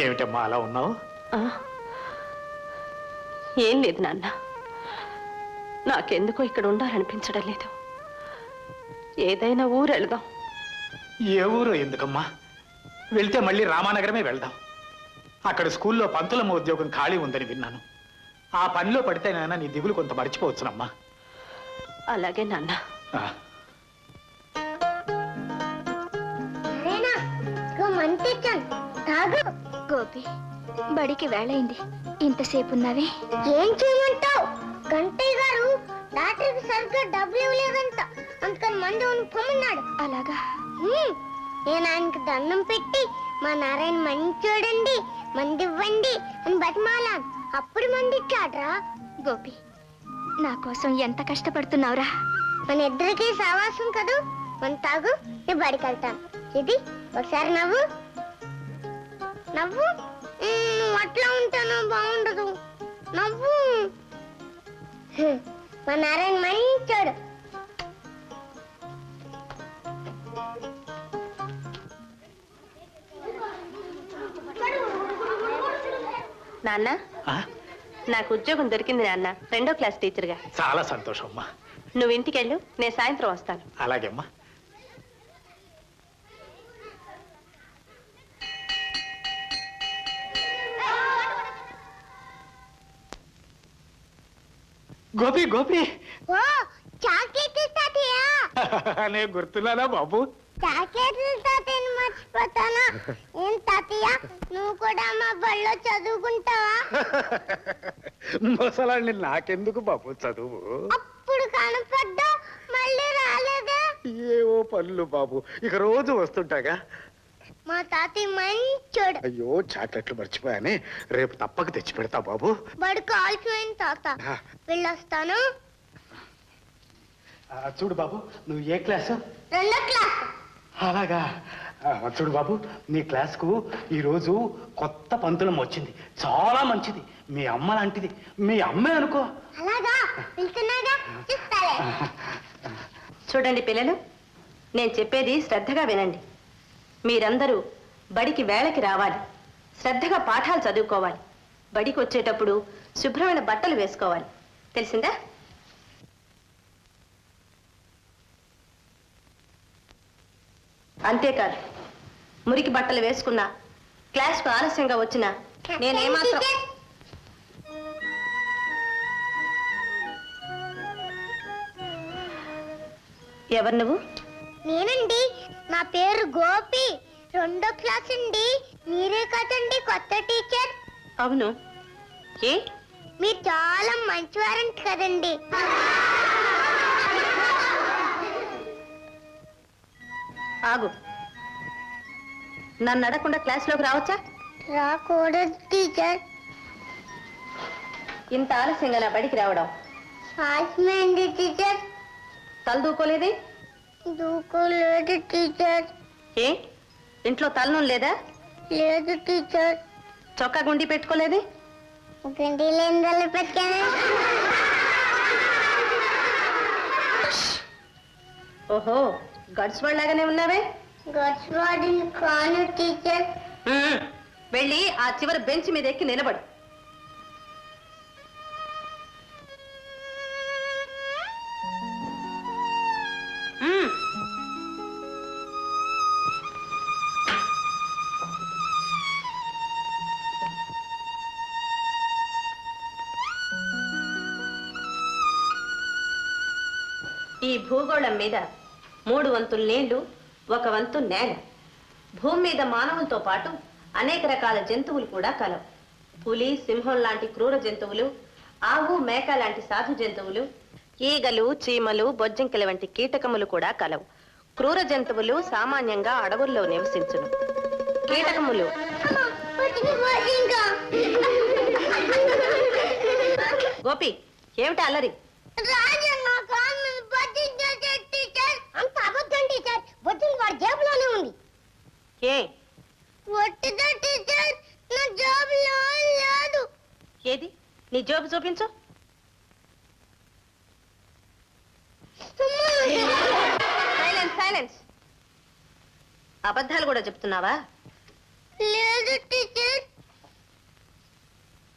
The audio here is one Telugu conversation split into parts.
ఏమిటమ్మా అలా ఉన్నావు? ఏం లేదు నాన్న. నాకెందుకో ఇక్కడ ఉండాలనిపించడం లేదు. ఏదైనా ఊరు వెళదాం. ఏ ఊరు ఎందుకమ్మా? వెళ్తే మళ్ళీ రామానగరమే వెళ్దాం. అక్కడ స్కూల్లో పంతులమ్మ ఉద్యోగం ఖాళీ ఉందని విన్నాను. ఆ పనిలో పడితేనైనా నీ దిగులు కొంత మర్చిపోవచ్చునమ్మా. అలాగే నాన్న. తాగు. గోపి బడికి వేళైంది. ఇంతసేపు ఉన్నావే ఏం చేయమంటావు? గంటయ్య గారు డాక్టర్కి సరిగ్గా డబ్బులు ఇవ్వలేదంట. అందుకని మందు పొమ్మన్నాడు. అలాగా? నేను ఆయనకి దండం పెట్టి మా నారాయణ మంది చూడండి మంది ఇవ్వండి అని బతిమాలాను. అప్పుడు మంది ఇచ్చాడ్రా గోపి నా కోసం ఎంత కష్టపడుతున్నావురా? మన ఇద్దరికి సావాసం కదూ? మన తాగు నేను బడికి వెళ్తాను ఇది ఒకసారి నవ్వు. నవ్వు? ఉమ్, నువ్వు అట్లా ఉంటాను బాగుండదు. నవ్వు? మా నారాయణ మంచోడు. నాన్న ఆ, నాకు ఉద్యోగం దొరికింది నాన్న. రెండో క్లాస్ టీచర్గా. చాలా సంతోషం అమ్మా. నువ్వు ఇంటికెళ్ళు నేను సాయంత్రం వస్తాను. అలాగే అమ్మా. గోపి గోపి. ఓ చాక్లెట్ తాతయ్య నేను గుర్తున్నానా బాబు? చాక్లెట్లు తాతయ్యని మర్చిపోతానా. ఏం తాతయ్య నువ్వు కూడా మా బడిలో చదువుకుంటావా? ముసలాన్ని నాకెందుకు బాబు చదువు? అప్పుడు కనపడ్డా మళ్ళీ రాలేదా? ఏవో పనులు బాబు. ఇక రోజు వస్తుంటాగా. మా తాతయ్య మంచోడు. అయ్యో చాక్లెట్లు మర్చిపోయానే. రేపు తప్పక తెచ్చి పెడతా బాబు. బడి కాల్చిపోయిన తాత. ఆ, వెళ్ళొస్తాను. ఆ, చూడు బాబు నువ్వు ఏ క్లాసు? రెండో క్లాస్. అలాగా. ఆ, చూడు బాబు నీ క్లాస్కు ఈరోజు కొత్త పంతులం వచ్చింది. చాలా మంచిది. మీ అమ్మ లాంటిది. మీ అమ్మే అనుకో. అలాగా? వెళ్తున్నాగా చూస్తాలే. చూడండి పిల్లలు నేను చెప్పేది శ్రద్ధగా వినండి. మీరందరూ బడికి వేళకి రావాలి. శ్రద్ధగా పాఠాలు చదువుకోవాలి. బడికి వచ్చేటప్పుడు శుభ్రమైన బట్టలు వేసుకోవాలి. తెలిసిందా? అంతేకాదు మురికి బట్టలు వేసుకున్నా క్లాస్కు ఆలస్యంగా వచ్చినా నేనేమాత్రం ఎవరు నువ్వు? నేనండి. పేరు గోపి రెండో క్లాస్ అండి. మీరే కదండి కొత్త టీచర్. అవును. ఏ? మీరు చాలా మంచివారంట కదండి. ఆగు. నన్ను అడగకుండా క్లాస్లోకి రావచ్చా? రాకూడదు టీచర్. ఇంత ఆలస్యంగా నా బడికి రావడం. టీచర్. తలదూకోలేదే? దూకోలేదు టీచర్. ఏ? ఇంట్లో తలనం లేదా? లేదు టీచర్. చొక్కా గుండి పెట్టుకోలేదే? గండి లేని ఓహో గడ్స్ లాగానే ఉన్నావే? వాడిని కాను టీచర్. వెళ్ళి ఆ చివరి బెంచ్ మీద ఎక్కి నిలబడు. ఈ భూగోళం మీద మూడు వంతులు నీళ్ళు ఒక వంతు నేల. భూమి మీద మానవులతో పాటు అనేక రకాల జంతువులు కూడా కలవు పులి సింహం లాంటి క్రూర జంతువులు ఆవు మేక లాంటి సాధు జంతువులు ఈగలు చీమలు బొజ్జంకిల వంటి కీటకములు కూడా కలవు క్రూర జంతువులు సామాన్యంగా అడవుల్లో నివసించును. కీటకములు. గోపి ఏమిటి అల్లరి రాజు నా కాలు మీద బొద్దించేసే టీచర్ అంత అబద్ధం టీచర్ బొద్దింగ్ వాడి జేబులోనే ఉంది ఏ? ఒట్టిదా టీచర్ నా జేబులో లేదు. ఏది? నీ జోబు చూపించు. సైలెన్స్ సైలెన్స్ అబద్ధాలు కూడా చెప్తున్నావా? లేదు టీచర్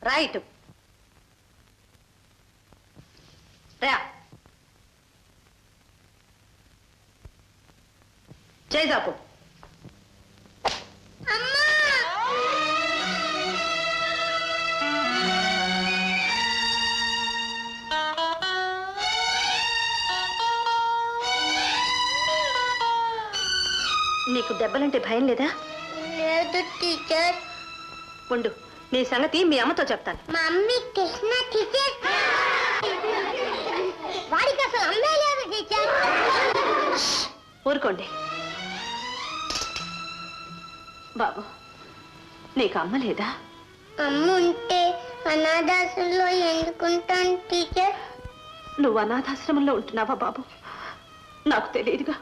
రైట్ రా. చేసాపు నీకు దెబ్బలంటే భయం లేదా? లేదు టీచర్. ఉండు నీ సంగతి మీ అమ్మతో చెప్తాను. Mummy Krishna teacher. వాడికి అసలు అమ్మే లేదు టీచర్. ఊరుకోండి. బాబు నీకు అమ్మ లేదా? అమ్మ ఉంటే అనాథాశ్రంలో ఎందుకుంటాను టీచర్? నువ్వు అనాథాశ్రమంలో ఉంటున్నావా బాబు? నాకు తెలియదుగా.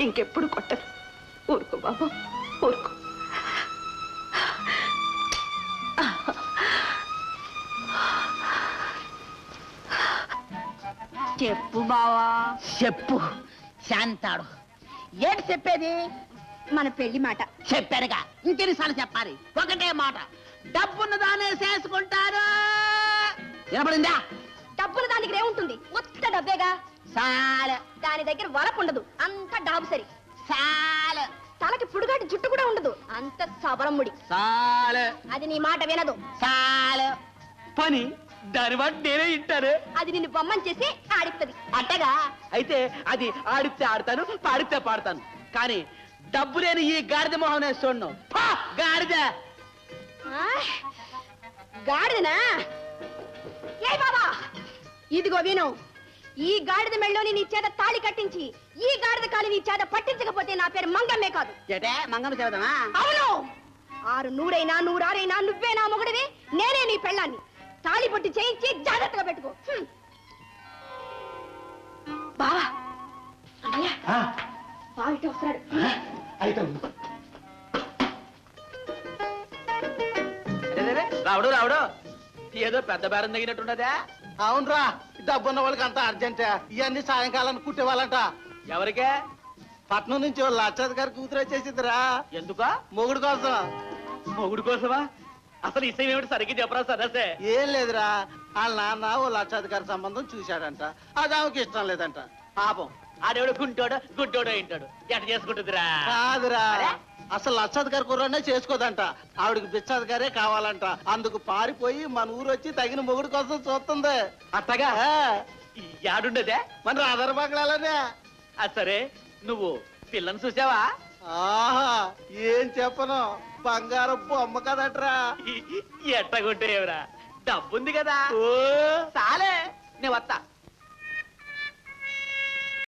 ఇంకెప్పుడు కొట్టను. ఊరుకో బాబు ఊరుకో. చెప్పు బావా. చెప్పు శాంతాడు. ఏంటి చెప్పేది? మన పెళ్ళి మాట. చెప్పారుగా ఇంకెన్నిసార్లు చెప్పాలి? ఒకటే మాట. డబ్బున్న దానే చేసుకుంటారు. వినపడిందా? డబ్బులు దానికి ఏముంటుంది? మొత్త డబ్బేగా? చాలు. దాని దగ్గర వలపు ఉండదు. అంత డాబు సరి. చాలు తలకి పుడుగాటి జుట్టు కూడా ఉండదు. అంత సబరముడి చాలు అది నీ మాట వినదు. చాలు పని దాని వాటి నేనే ఇంటాను. అది నిన్ను బొమ్మని చేసి ఆడిస్తుంది అట్టగా అయితే అది ఆడితే ఆడతాను పాడితే పాడతాను. కానీ డబ్బు లేని ఈ గాడిద మొహం నేను చూడను. గాడిద. గాడిదనా? ఏ బాబా ఇదిగో విను. ఈ గాడిద మెళ్ళోని నీ చేత తాళి కట్టించి ఈ గాడిద కాలి నీ చేత పట్టించకపోతే నా పేరు మంగమ్మే కాదు. ఏటే? మంగమ్మ చెబుదామా అవును! ఆరు నూరైనా నూరారైనా నువ్వే నా మొగుడివి నేనే నీ పెళ్ళాన్ని. తాళి పట్టి చేయించి జాగ్రత్తగా పెట్టుకో. హ్మ్. బావా అన్నయ్య బావ ఇటు వస్తున్నాడు. అయితే రావుడు రావుడు. ఏదో పెద్ద బేరం తగినట్టున్నదా అవునరా డబ్బున్న వాళ్ళకి అంత అర్జెంట్. ఇవన్నీ సాయంకాలం కుట్టేవాళ్ళంట. ఎవరికే? పట్నం నుంచి లక్షాధి గారి కూతురు వచ్చేసిందిరా. ఎందుకో? మొగుడు కోసం. మొగుడు కోసమా? అసలు ఇసయం ఏమిటి సరిగ్గా చెప్పరా సరసే ఏం లేదురా. వాళ్ళ నాన్న ఓ లక్షాధికారి సంబంధం చూశాడంట. అది ఆమెకి ఇష్టం లేదంట. పాపం. ఆడేవాడు గుంటోడు గుడ్డోడు ఏంటాడు ఎట చేసుకుంటుందిరా? కాదురా. అసలు లక్షాధికారి కుర్రనే చేసుకోదంట. ఆవిడకి బిచ్చాధికారే కావాలంట. అందుకు పారిపోయి మన ఊరు వచ్చి తగిన మొగుడు కోసం చూస్తుంది. అట్టగా ఆ, యాడుండదే? మన రాధార బంగ్లాలోనే. అది సరే నువ్వు పిల్లని చూసావా? ఆహా ఏం చెప్పను? బంగారం బొమ్మ కదట్రా. ఎట్టగుంటే ఎవరా డబ్బుంది కదా. చాలే నేను వస్తా.